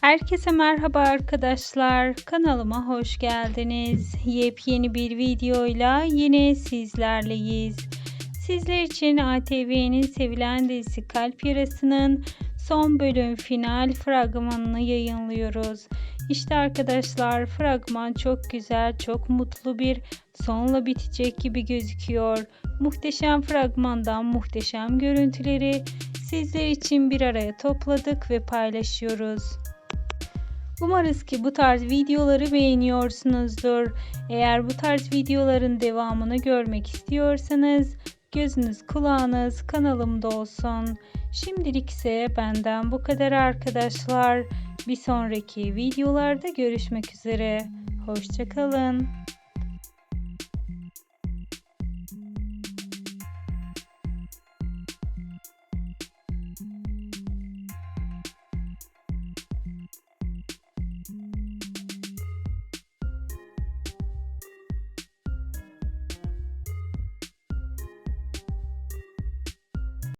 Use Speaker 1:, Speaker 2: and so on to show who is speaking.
Speaker 1: Herkese merhaba arkadaşlar. Kanalıma hoş geldiniz. Yepyeni bir videoyla yine sizlerleyiz. Sizler için ATV'nin sevilen dizisi Kalp Yarası'nın son bölüm final fragmanını yayınlıyoruz. İşte arkadaşlar fragman çok güzel, çok mutlu bir sonla bitecek gibi gözüküyor. Muhteşem fragmandan muhteşem görüntüleri sizler için bir araya topladık ve paylaşıyoruz. Umarız ki bu tarz videoları beğeniyorsunuzdur. Eğer bu tarz videoların devamını görmek istiyorsanız gözünüz kulağınız kanalımda olsun. Şimdilik ise benden bu kadar arkadaşlar. Bir sonraki videolarda görüşmek üzere. Hoşçakalın.